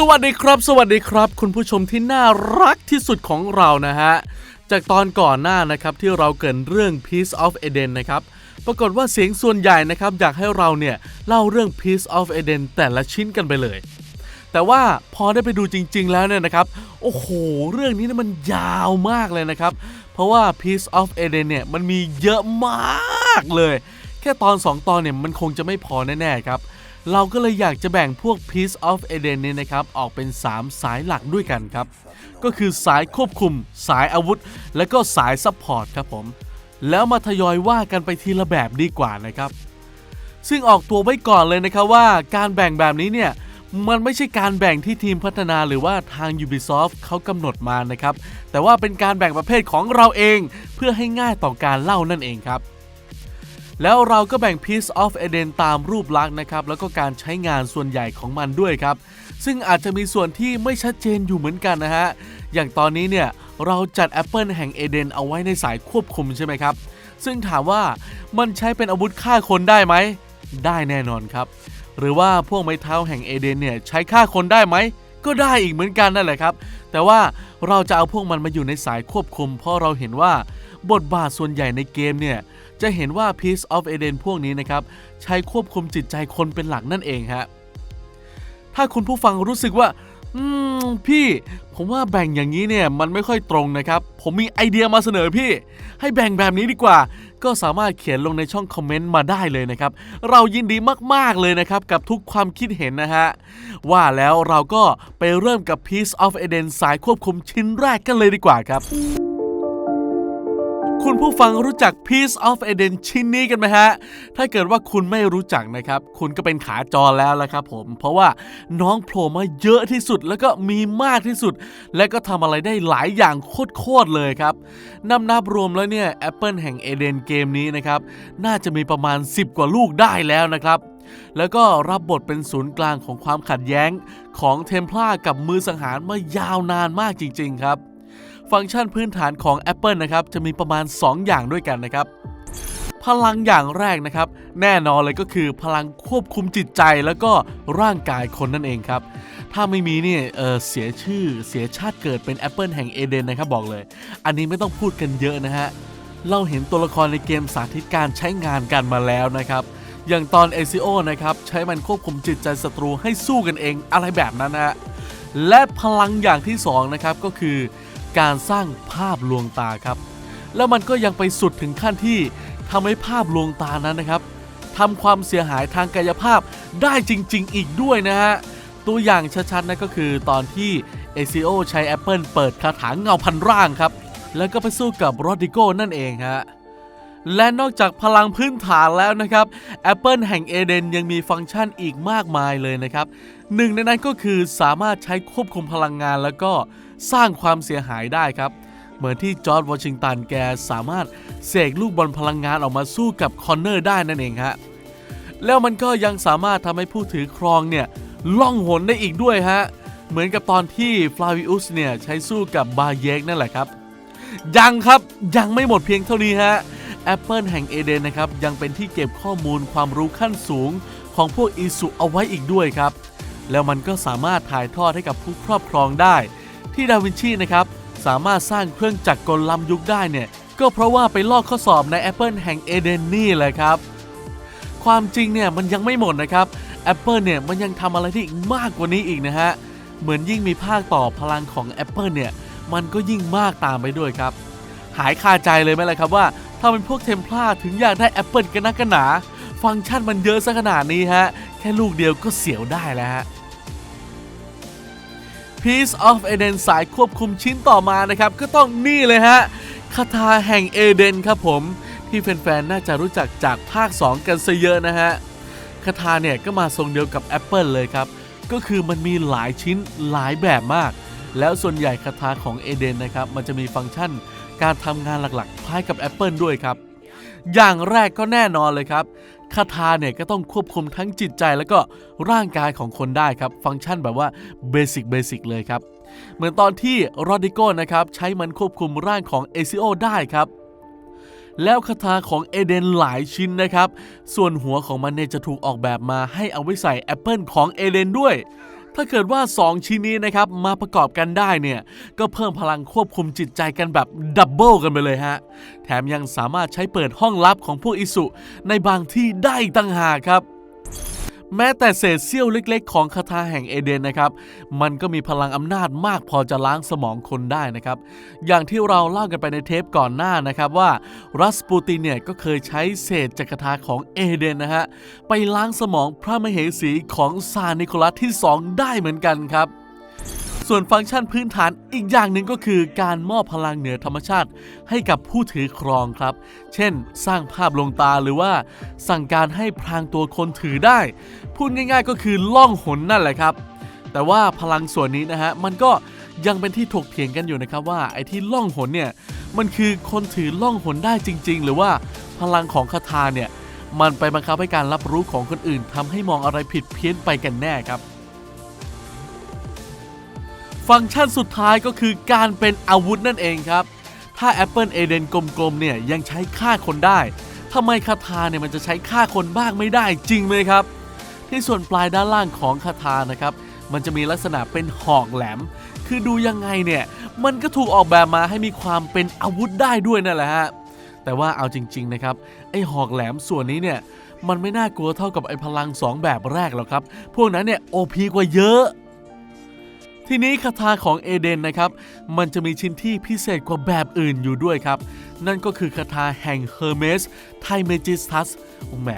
สวัสดีครับ สวัสดีครับ คุณผู้ชมที่น่ารักที่สุดของเรานะฮะ จากตอนก่อนหน้านะครับที่เราเกินเรื่อง Piece of Eden นะครับ ปรากฏว่าเสียงส่วนใหญ่นะครับ อยากให้เราเนี่ยเล่าเรื่อง Piece of Eden แต่ละชิ้นกันไปเลย แต่ว่าพอได้ไปดูจริง ๆ แล้วเนี่ยนะครับ โอ้โห เรื่องนี้มันยาวมากเลยนะครับ เพราะว่า Piece of Eden เนี่ยมันมีเยอะมากเลย แค่ตอน 2 ตอนเนี่ยมันคงจะไม่พอแน่ๆครับ เราก็เลยอยากจะแบ่งพวก Piece of Eden เนี่ยนะครับ ออกเป็น 3 สายหลักด้วยกันครับ ก็คือสายควบคุม สายอาวุธ และก็สายซัพพอร์ตครับผม แล้วมาทยอยว่ากันไปทีละแบบดีกว่านะครับ ซึ่งออกตัวไว้ก่อนเลยนะครับว่าการแบ่งแบบนี้เนี่ยมันไม่ใช่การแบ่งที่ทีมพัฒนาหรือว่าทาง Ubisoft เขากำหนดมานะครับ แต่ว่าเป็นการแบ่งประเภทของเราเอง เพื่อให้ง่ายต่อการเล่านั่นเองครับ แล้วเราก็แบ่ง Piece of Eden ตามรูปลักษณ์นะครับ แล้วก็การใช้งานส่วนใหญ่ของมันด้วยครับ ซึ่งอาจจะมีส่วนที่ไม่ชัดเจนอยู่เหมือนกันนะฮะ อย่างตอนนี้เนี่ย เราจัดแอปเปิลแห่งเอเดนเอาไว้ในสายควบคุมใช่ไหมครับ ซึ่งถามว่ามันใช้เป็นอาวุธฆ่าคนได้ไหม ได้แน่นอนครับ หรือว่าพวกไม้เท้าแห่งเอเดนเนี่ยใช้ฆ่าคนได้ไหมก็ได้อีกเหมือนกันนั่นแหละครับ แต่ว่าเราจะเอาพวกมันมาอยู่ในสายควบคุม เพราะเราเห็นว่าบทบาทส่วนใหญ่ในเกมเนี่ย จะเห็นว่า Piece of Eden พวกนี้นะครับ ใช้ควบคุมจิตใจคนเป็นหลักนั่นเองฮะถ้าคุณผู้ฟังรู้สึกว่า อืม พี่ ผมว่าแบ่งอย่างนี้เนี่ย มันไม่ค่อยตรงนะครับ ผมมีไอเดียมาเสนอพี่ ให้แบ่งแบบนี้ดีกว่า ก็สามารถเขียนลงในช่องคอมเมนต์มาได้เลยนะครับ เรายินดีมาก ๆ เลยนะครับ กับทุกความคิดเห็นนะฮะ ว่าแล้วเราก็ไปเริ่มกับ Piece of Eden สายควบคุมชิ้นแรกกันเลยดีกว่าครับ คุณผู้ฟังรู้จัก Piece of Eden ชิ้นนี้กันไหมฮะ ถ้าเกิดว่าคุณไม่รู้จักนะครับ คุณก็เป็นขาจรแล้วละครับผม เพราะว่าน้องโผล่มาเยอะที่สุดแล้วก็มีมากที่สุด และก็ทำอะไรได้หลายอย่างโคตรเลยครับ นับนับรวมแล้วเนี่ย Apple แห่งเอเดนเกมนี้นะครับ น่าจะมีประมาณ 10 กว่าลูกได้แล้วนะครับแล้วก็รับบทเป็นศูนย์กลางของความขัดแย้งของเทมพลากับมือสังหารมายาวนานมากจริง ๆ ครับ ฟังก์ชันพื้นฐานของ Apple นะครับจะมีประมาณ 2 อย่างด้วยกันนะครับ พลังอย่างแรกนะครับ แน่นอนเลยก็คือพลังควบคุมจิตใจแล้วก็ร่างกายคนนั่นเองครับ ถ้าไม่มีเนี่ยเเสียชื่อเสียชาติเกิดเป็น Apple แห่งเอเดนนะครับบอกเลย อันนี้ไม่ต้องพูดกันเยอะนะฮะเราเห็นตัวละครในเกมสาธิตการใช้งานกันมาแล้วนะครับอย่างตอน ACO นะครับ ใช้มันควบคุมจิตใจศัตรูให้สู้กันเองอะไรแบบนั้นนะฮะและพลังอย่างที่สองนะครับก็คือ การสร้างภาพลวงตาครับ แล้วมันก็ยังไปสุดถึงขั้นที่ทำให้ภาพลวงตานั้นนะครับทำความเสียหายทางกายภาพได้จริง ๆ อีกด้วยนะฮะตัวอย่างชัดๆนะก็คือตอนที่ ACO ใช้ Apple เปิดคาถาเงาพันร่างครับ แล้วก็ไปสู้กับโรดิโกนั่นเองฮะและนอกจากพลังพื้นฐานแล้วนะครับ Apple แห่งเอเดนยังมีฟังก์ชันอีกมากมายเลยนะครับหนึ่งในนั้นก็คือสามารถใช้ควบคุมพลังงานแล้วก็ สร้างความเสียหายได้ครับ เหมือนที่จอร์ดวอชิงตันแกสามารถเสกลูกบอลพลังงานออกมาสู้กับคอนเนอร์ได้นั่นเองฮะแล้วมันก็ยังสามารถทำให้ผู้ถือครองเนี่ยล่องหนได้อีกด้วยฮะ เหมือนกับตอนที่ฟลาวิอุสเนี่ยใช้สู้กับบาเยกนั่นแหละครับ ยังครับยังไม่หมดเพียงเท่านี้ฮะ Apple แห่งเอเดนนะครับ ยังเป็นที่เก็บข้อมูลความรู้ขั้นสูงของพวกอิสุเอาไว้อีกด้วยครับ แล้วมันก็สามารถถ่ายทอดให้กับผู้ครอบครองได้ ที่ดาวินชีนะครับ สามารถสร้างเครื่องจักรกลล้ำยุคได้เนี่ย ก็เพราะว่าไปลอกข้อสอบใน Apple แห่งเอเดนนี่แหละครับ ความจริงเนี่ยมันยังไม่หมดนะครับ Apple เนี่ยมันยังทำอะไรที่อีกมากกว่านี้อีกนะฮะ เหมือนยิ่งมีภาคต่อพลังของ Apple เนี่ยมันก็ยิ่งมากตามไปด้วยครับ หายคาใจเลยไหมล่ะครับว่าถ้าเป็นพวกเทมพลาถึงอยากได้แอปเปิลกันนักกันหนา ฟังก์ชันมันเยอะซะขนาดนี้ฮะ แค่ลูกเดียวก็เสียวได้แล้วฮะ Piece of Eden สายควบคุมชิ้นต่อมานะครับ ก็ต้องนี่เลยฮะคาถาแห่งเอเดนครับผม ที่แฟนๆ น่าจะรู้จักจากภาค 2 กันซะเยอะนะฮะคาถาเนี่ยก็มาทรงเดียวกับ Apple เลยครับ ก็คือมันมีหลายชิ้นหลายแบบมาก แล้วส่วนใหญ่คาถาของเอเดนนะครับ มันจะมีฟังก์ชันการทำงานหลักๆคล้ายกับ Apple ด้วยครับ อย่างแรกก็แน่นอนเลยครับ คาถาเนี่ยก็ต้องควบคุมทั้งจิตใจแล้วก็ร่างกายของคนได้ครับ ฟังก์ชันแบบว่าเบสิกเบสิกเลยครับ เหมือนตอนที่โรดิโกนะครับใช้มันควบคุมร่างของเอซิโอได้ครับแล้วคาถาของเอเดนหลายชิ้นนะครับ ส่วนหัวของมันเนี่ยจะถูกออกแบบมาให้เอาไว้ใส่แอปเปิลของเอเดนด้วย ถ้าเกิดว่า 2 ชิ้นนี้นะครับมาประกอบกันได้เนี่ยก็เพิ่มพลังควบคุมจิตใจกันแบบดับเบิลกันไปเลยฮะ แถมยังสามารถใช้เปิดห้องลับของพวกอิสุในบางที่ได้ตั้งหากครับ แม้แต่เศษเสี้ยวเล็กๆ ของคาถาแห่งเอเดนนะครับ มันก็มีพลังอำนาจมากพอจะล้างสมองคนได้นะครับ อย่างที่เราเล่ากันไปในเทปก่อนหน้านะครับว่ารัสปูตินเนี่ยก็เคยใช้เศษจักรคาถาของเอเดนนะฮะไปล้างสมองพระมเหสีของซานิโคลัสที่ 2 ได้เหมือนกันครับ ส่วนฟังก์ชันพื้นฐานอีกอย่างหนึ่งก็คือการมอบพลังเหนือธรรมชาติให้กับผู้ถือครองครับ เช่น สร้างภาพลงตาหรือว่า สั่งการให้พรางตัวคนถือได้ พูดง่าย ๆ ก็คือล่องหนนั่นแหละครับ แต่ว่าพลังส่วนนี้นะฮะมันก็ยังเป็นที่ถกเถียงกันอยู่นะครับว่าไอ้ที่ล่องหนเนี่ยมันคือคนถือล่องหนได้จริง ๆ หรือว่าพลังของคาถาเนี่ยมันไปบังคับให้การรับรู้ของคนอื่นทำให้มองอะไรผิดเพี้ยนไปกันแน่ครับ ฟังก์ชันสุดท้ายก็คือการเป็นอาวุธนั่นเองครับ ถ้า Apple a d e n กลมๆเนี่ยยังใช้ฆ่าคนได้ทำไมคาถาเนี่ยมันจะใช้ฆ่าคนบ้างไม่ได้จริงไหมครับ ที่ส่วนปลายด้านล่างของคาถานะครับ มันจะมีลักษณะเป็นหอกแหลม คือดูยังไงเนี่ย มันก็ถูกออกแบบมาให้มีความเป็นอาวุธได้ด้วยนั่นแหละฮะแต่ว่าเอาจริง ๆ นะครับ ไอ้หอกแหลมส่วนนี้เนี่ยมันไม่น่ากลัวเท่ากับไอ้พลัง 2 แบบแรกหรอกครับ พวกนั้นเนี่ยโอพีกว่าเยอะ ทีนี้คาถาของเอเดนนะครับ มันจะมีชิ้นที่พิเศษกว่าแบบอื่นอยู่ด้วยครับ นั่นก็คือคาถาแห่งเฮอร์เมสไทเมจิสทัสโอ้แหม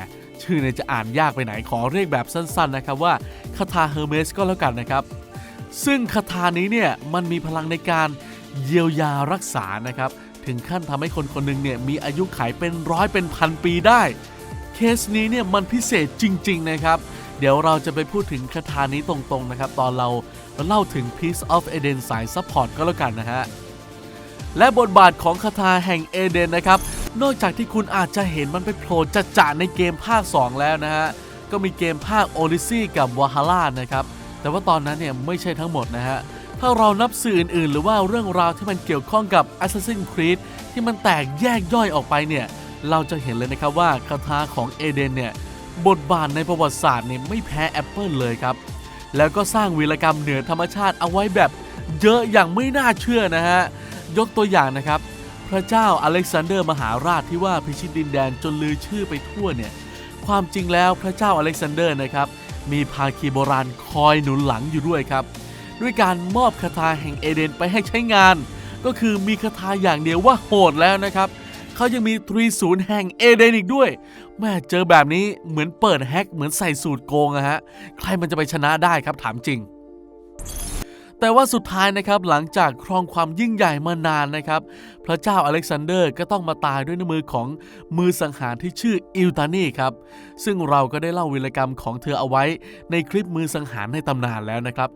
ชื่อเนี่ยจะอ่านยากไปไหนขอเรียกแบบสั้นๆนะครับว่าคาถาเฮอร์เมสก็แล้วกันนะครับ ซึ่งคาถานี้เนี่ยมันมีพลังในการเยียวยารักษานะครับ ถึงขั้นทำให้คนคนหนึ่งเนี่ยมีอายุขัยเป็นร้อยเป็นพันปีได้ เคสนี้เนี่ยมันพิเศษจริง ๆ นะครับ เดี๋ยวเราจะไปพูดถึงคาถานี้ตรงๆนะครับ ตอนเราเล่าถึง Piece of Eden สายซัพพอร์ตก็แล้วกันนะฮะ และบทบาทของคาถาแห่งเอเดนนะครับ นอกจากที่คุณอาจจะเห็นมันไปโผล่จัดจ่าในเกมภาค 2 แล้วนะฮะ ก็มีเกมภาค Odyssey กับ Valhalla นะครับ แต่ว่าตอนนั้นเนี่ยไม่ใช่ทั้งหมดนะฮะถ้าเรานับสื่ออื่นๆ หรือว่าเรื่องราวที่มันเกี่ยวข้องกับ Assassin's Creed ที่มันแตกแยกย่อยออกไปเนี่ย เราจะเห็นเลยนะครับว่าคาถาของเอเดนเนี่ย บทบาทในประวัติศาสตร์เนี่ยไม่แพ้ Apple เลยครับ แล้วก็สร้างวีรกรรมเหนือธรรมชาติเอาไว้แบบเยอะอย่างไม่น่าเชื่อนะฮะ ยกตัวอย่างนะครับ พระเจ้าอเล็กซานเดอร์มหาราชที่ว่าพิชิตดินแดนจนลือชื่อไปทั่วเนี่ย ความจริงแล้วพระเจ้าอเล็กซานเดอร์นะครับ มีภาคีโบราณคอยหนุนหลังอยู่ด้วยครับ ด้วยการมอบคาถาแห่งเอเดนไปให้ใช้งาน ก็คือมีคาถาอย่างเดียวว่าโหดแล้วนะครับ เขายังมีตรีศูนย์แห่งเอเดนอีกด้วย แม่เจอแบบนี้เหมือนเปิดแฮกเหมือนใส่สูตรโกงอะฮะ ใครมันจะไปชนะได้ครับถามจริง แต่ว่าสุดท้ายนะครับหลังจากครองความยิ่งใหญ่มานานนะครับ พระเจ้าอเล็กซานเดอร์ก็ต้องมาตายด้วยน้ำมือของมือสังหารที่ชื่ออิลตานีครับ ซึ่งเราก็ได้เล่าวีรกรรมของเธอเอาไว้ในคลิปมือสังหารในตำนานแล้วนะครับ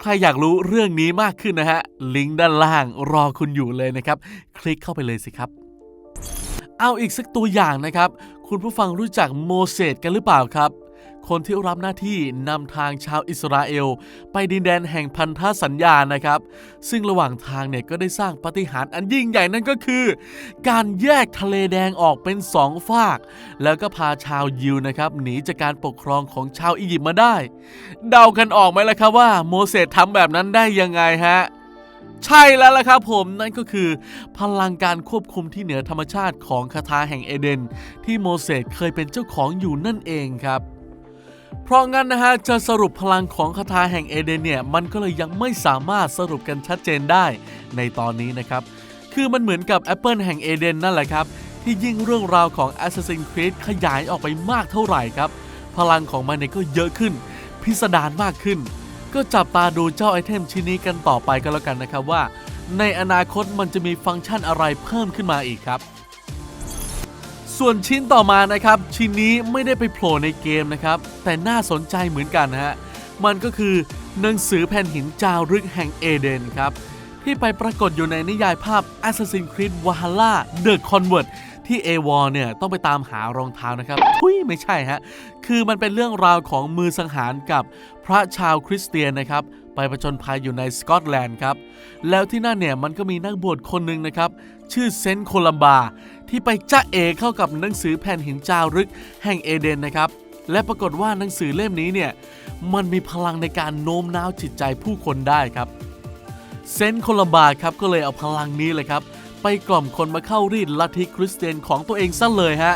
ใครอยากรู้เรื่องนี้มากขึ้นนะฮะลิงก์ด้านล่างรอคุณอยู่เลยนะครับ คลิกเข้าไปเลยสิครับเอาอีกสักตัวอย่างนะครับ คุณผู้ฟังรู้จักโมเสสกันหรือเปล่าครับ คนที่รับหน้าที่นำทางชาวอิสราเอล ไปดินแดนแห่งพันธสัญญานะครับ ซึ่งระหว่างทางเนี่ยก็ได้สร้างปฏิหารอันยิ่งใหญ่นั่นก็คือ การแยกทะเลแดงออกเป็นสองฝาก แล้วก็พาชาวยิวนะครับหนีจากการปกครองของชาวอียิปต์มาได้ เดากันออกไหมล่ะครับว่าโมเสสทำแบบนั้นได้ยังไงฮะ ใช่แล้วล่ะครับผมนั่นก็คือ พลังการควบคุมที่เหนือธรรมชาติของคาถาแห่งเอเดน ที่โมเสสเคยเป็นเจ้าของอยู่นั่นเองครับเพราะงั้นนะฮะจะสรุปพลังของคาถาแห่งเอเดนเนี่ยมันก็เลยยังไม่สามารถสรุปกันชัดเจนได้ในตอนนี้นะครับ คือมันเหมือนกับแอปเปิลแห่งเอเดนนั่นแหละครับ ที่ยิ่งเรื่องราวของ Assassin's Creed ขยายออกไปมากเท่าไหร่ครับ พลังของมันเนี่ยก็เยอะขึ้น พิสดารมากขึ้น ก็จับตาดูเจ้าไอเทมชิ้นนี้กันต่อไปกันแล้วกันนะครับว่า ในอนาคตมันจะมีฟังก์ชันอะไรเพิ่มขึ้นมาอีกครับ ส่วนชิ้นต่อมานะครับ ชิ้นนี้ไม่ได้ไปโผล่ในเกมนะครับ แต่น่าสนใจเหมือนกันนะฮะมันก็คือหนังสือแผ่นหินจารึกแห่งเอเดนครับที่ไปปรากฏอยู่ในนิยายภาพ Assassin's Creed Valhalla The Convert ที่เอวอเนี่ยต้องไปตามหารองเท้านะครับทุยไม่ใช่ฮะ คือมันเป็นเรื่องราวของมือสังหารกับ พระชาวคริสเตียนนะครับ ไปประจนภัยอยู่ในสกอตแลนด์ครับ แล้วที่นั่นเนี่ยมันก็มีนักบวชคนหนึ่งนะครับ ชื่อเซนต์โคลัมบา ที่ไปจ้าเอเข้ากับหนังสือแผ่นหินจารึกแห่งเอเดนนะครับ และปรากฏว่าหนังสือเล่มนี้เนี่ยมันมีพลังในการโน้มน้าวจิตใจผู้คนได้ครับเซนต์โคลัมบาครับก็เลยเอาพลังนี้เลยครับ ไปกล่อมคนมาเข้ารีดลัทธิคริสเตียนของตัวเองซะเลยฮะ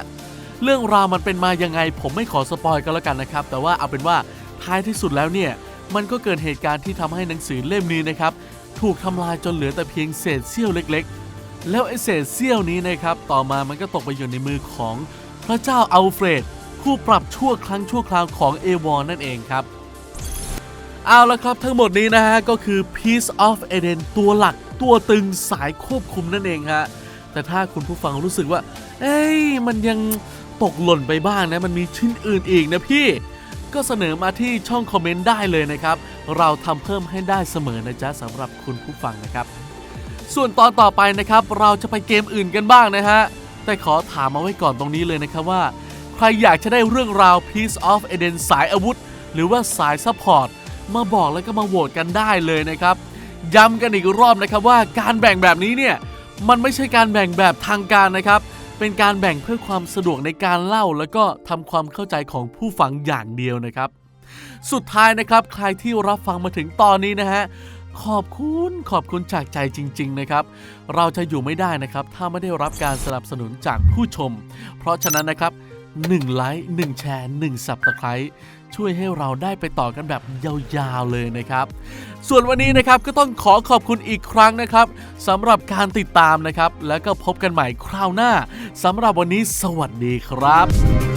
เรื่องราวมันเป็นมายังไงผมไม่ขอสปอยกันแล้วกันนะครับ แต่ว่าเอาเป็นว่า ท้ายที่สุดแล้วเนี่ย มันก็เกิดเหตุการณ์ที่ทำให้หนังสือเล่มนี้นะครับ ถูกทำลายจนเหลือแต่เพียงเศษเสี้ยวเล็ก ๆ แล้วไอเศษเสี้ยวนี้นะครับ ต่อมามันก็ตกไปอยู่ในมือของพระเจ้าอัลเฟรด ผู้ปรับชั่วครั้งชั่วคราวของเอวอนนั่นเองครับเอาละครับทั้งหมดนี้นะฮะ ก็คือ Piece of Eden ตัวหลักตัวตึงสายควบคุมนั่นเองฮะ แต่ถ้าคุณผู้ฟังรู้สึกว่า เอ้ย มันยังตกหล่นไปบ้างนะ มันมีชิ้นอื่นอีกนะพี่ ก็เสนอมาที่ช่องคอมเมนต์ได้เลยนะครับ เราทำเพิ่มให้ได้เสมอนะจ๊ะสำหรับคุณผู้ฟังนะครับ ส่วนตอนต่อไปนะครับ เราจะไปเกมอื่นกันบ้างนะฮะ แต่ขอถามมาไว้ก่อนตรงนี้เลยนะครับว่า ใครอยากจะได้เรื่องราว Piece of Eden สายอาวุธ หรือว่าสายซัพพอร์ตมาบอกแล้วก็มาโหวตกันได้เลยนะครับ ย้ำกันอีกรอบนะครับว่าการแบ่งแบบนี้เนี่ยมันไม่ใช่การแบ่งแบบทางการนะครับ เป็นการแบ่งเพื่อความสะดวกในการเล่า แล้วก็ทำความเข้าใจของผู้ฟังอย่างเดียวนะครับ สุดท้ายนะครับใครที่รับฟังมาถึงตอนนี้นะฮะขอบคุณขอบคุณจากใจจริง ๆ นะครับ เราจะอยู่ไม่ได้นะครับ ถ้าไม่ได้รับการสนับสนุนจากผู้ชม เพราะฉะนั้นนะครับ 1 ไลค์1แชร์1สับตะไคร้ช่วยให้เราได้ไปต่อกันแบบยาวๆเลยนะครับ ส่วนวันนี้นะครับก็ต้องขอขอบคุณอีกครั้งนะครับสำหรับการติดตามนะครับ แล้วก็พบกันใหม่คราวหน้าสำหรับวันนี้สวัสดีครับ